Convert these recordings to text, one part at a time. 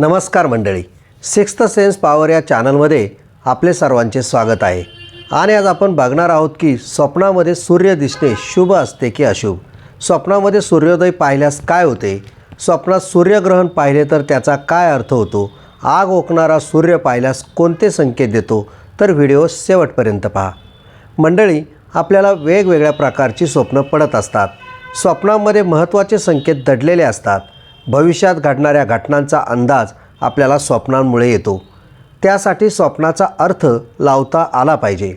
नमस्कार मंडळी. Sixth sense power या चॅनलमध्ये आपले सर्वांचे स्वागत आहे. आणि आज आपण बघणार आहोत की स्वप्नामध्ये सूर्य दिसणे शुभ असते की अशुभ? स्वप्नामध्ये सूर्योदय पाहिल्यास काय होते? स्वप्नात सूर्यग्रहण पाहिले तर त्याचा काय अर्थ होतो? आग ओकणारा सूर्य पाहिल्यास कोणते संकेत देतो? तर व्हिडिओ शेवटपर्यंत पहा. मंडळी आपल्याला वेगवेगळ्या प्रकारची स्वप्न पडत असतात. स्वप्नामध्ये महत्त्वाचे संकेत दडलेले असतात. भविष्यात घडणाऱ्या घटनांचा अंदाज आपल्याला स्वप्नांमुळे येतो. त्यासाठी स्वप्नाचा अर्थ लावता आला पाहिजे.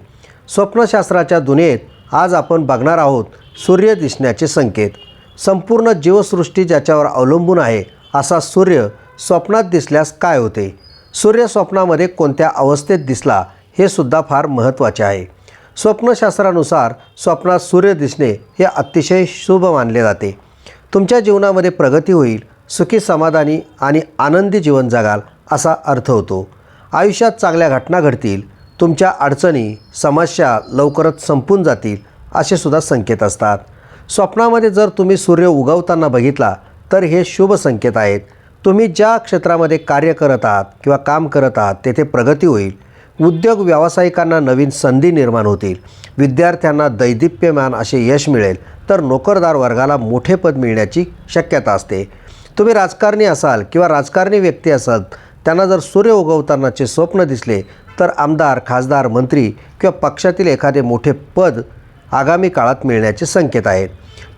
स्वप्नशास्त्राच्या दुनियेत आज आपण बघणार आहोत सूर्य दिसण्याचे संकेत. संपूर्ण जीवसृष्टी ज्याच्यावर अवलंबून आहे असा सूर्य स्वप्नात दिसल्यास काय होते? सूर्य स्वप्नामध्ये कोणत्या अवस्थेत दिसला हे सुद्धा फार महत्त्वाचे आहे. स्वप्नशास्त्रानुसार स्वप्नात सूर्य दिसणे हे अतिशय शुभ मानले जाते. तुमच्या जीवनामध्ये प्रगती होईल सुखी समाधानी आणि आनंदी जीवन जगाल असा अर्थ होतो. आयुष्यात चांगल्या घटना घडतील तुमच्या अडचणी समस्या लवकरच संपून जातील असे सुद्धा संकेत असतात. स्वप्नामध्ये जर तुम्ही सूर्य उगवताना बघितला तर हे शुभ संकेत आहेत. तुम्ही ज्या क्षेत्रामध्ये कार्य करत आहात किंवा काम करत आहात तेथे प्रगती होईल. उद्योग व्यावसायिकांना नवीन संधी निर्माण होतील. विद्यार्थ्यांना दैदिप्यमान असे यश मिळेल तर नोकरदार वर्गाला मोठे पद मिळण्याची शक्यता असते. तुम्ही राजकारणी असाल किंवा राजकारणी व्यक्ती असाल त्यांना जर सूर्य उगवतानाचे स्वप्न दिसले तर आमदार खासदार मंत्री किंवा पक्षातील एखादे मोठे पद आगामी काळात मिळण्याचे संकेत आहेत.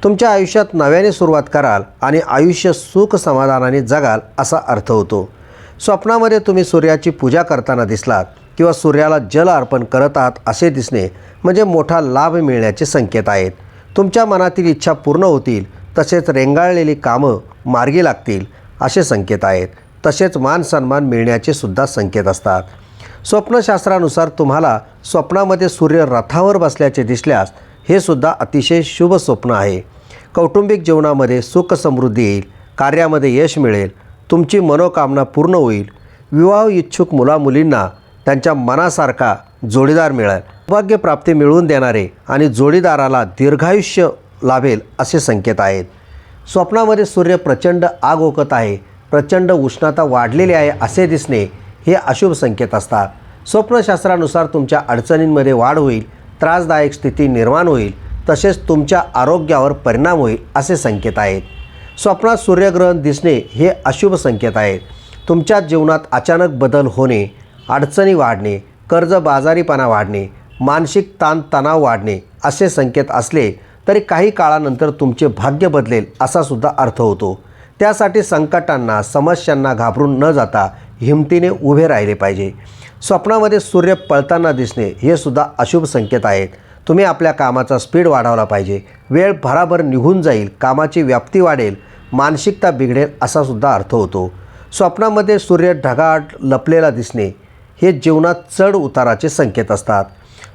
तुमच्या आयुष्यात नव्याने सुरुवात कराल आणि आयुष्य सुख समाधानाने जगाल असा अर्थ होतो. स्वप्नामध्ये तुम्ही सूर्याची पूजा करताना दिसलात किंवा सूर्याला जल अर्पण करत आहात असे दिसणे म्हणजे मोठा लाभ मिळण्याचे संकेत आहेत. तुमच्या मनातील इच्छा पूर्ण होतील तसेच रेंगाळलेली कामं मार्गी लागतील असे संकेत आहेत. तसेच मान सन्मान मिळण्याचे सुद्धा संकेत असतात. स्वप्नशास्त्रानुसार तुम्हाला स्वप्नामध्ये सूर्य रथावर बसल्याचे दिसल्यास हे सुद्धा अतिशय शुभ स्वप्न आहे. कौटुंबिक जीवनामध्ये सुख समृद्धी येईल कार्यामध्ये यश मिळेल तुमची मनोकामना पूर्ण होईल. विवाह इच्छुक मुलामुलींना त्यांच्या मनासारखा जोडीदार मिळेल. सौभाग्यप्राप्ती मिळवून देणारे आणि जोडीदाराला दीर्घायुष्य लाभेल असे संकेत आहेत. स्वप्नामध्ये सूर्य प्रचंड आग ओकत आहे. प्रचंड उष्णता वाढलेली आहे असे दिसणे हे अशुभ संकेत असतात. स्वप्नशास्त्रानुसार तुमच्या अडचणींमध्ये वाढ होईल त्रासदायक स्थिती निर्माण होईल तसेच तुमच्या आरोग्यावर परिणाम होईल असे संकेत आहेत. स्वप्नात सूर्यग्रहण दिसणे हे अशुभ संकेत आहेत. तुमच्या जीवनात अचानक बदल होणे अडचणी वाढणे कर्जबाजारीपणा वाढणे मानसिक ताणतणाव वाढणे असे संकेत असले तरी काही काळानंतर तुमचे भाग्य बदलेल असा सुद्धा अर्थ होतो. त्यासाठी संकटांना समस्यांना घाबरून न जाता हिमतीने उभे राहिले पाहिजे. स्वप्नामध्ये सूर्य पळताना दिसणे हे सुद्धा अशुभ संकेत आहेत. तुम्ही आपल्या कामाचा स्पीड वाढवला पाहिजे. वेळ भराभर निघून जाईल कामाची व्याप्ती वाढेल मानसिकता बिघडेल असा सुद्धा अर्थ होतो. स्वप्नामध्ये सूर्य ढगाट लपलेला दिसणे हे जीवनात चढ उताराचे संकेत असतात.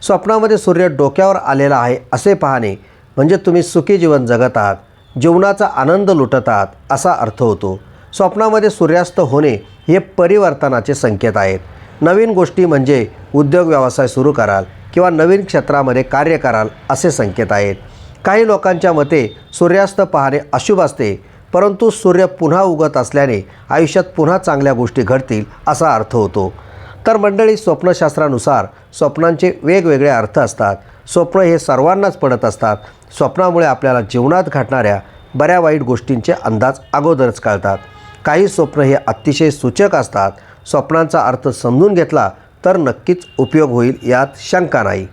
स्वप्नामध्ये सूर्य डोक्यावर आलेला आहे असे पाहणे म्हणजे तुम्ही सुखी जीवन जगत आहात जीवनाचा आनंद लुटत आहात असा अर्थ होतो. स्वप्नामध्ये सूर्यास्त होणे हे परिवर्तनाचे संकेत आहेत. नवीन गोष्टी म्हणजे उद्योग व्यवसाय सुरू कराल किंवा नवीन क्षेत्रामध्ये कार्य कराल असे संकेत आहेत. काही लोकांच्या मते सूर्यास्त पाहणे अशुभ असते परंतु सूर्य पुन्हा उगत असल्याने आयुष्यात पुन्हा चांगल्या गोष्टी घडतील असा अर्थ होतो. तर मंडळी स्वप्नशास्त्रानुसार स्वप्नांचे वेगवेगळे अर्थ असतात. स्वप्न हे सर्वांनाच पडत असतात. स्वप्नामुळे आपल्याला जीवनात घडणाऱ्या बऱ्या वाईट गोष्टींचे अंदाज अगोदरच कळतात. काही स्वप्न हे अतिशय सूचक असतात. स्वप्नांचा अर्थ समजून घेतला तर नक्कीच उपयोग होईल यात शंका नाही.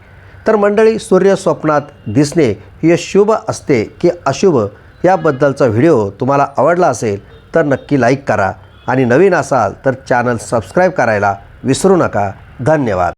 तर मंडळी सूर्य स्वप्नात दिसणे हे शुभ असते की अशुभ याबद्दलचा व्हिडिओ तुम्हाला आवडला असेल तर नक्की लाईक करा. आणि नवीन असाल तर चॅनल सबस्क्राईब करायला विसरू नका. धन्यवाद.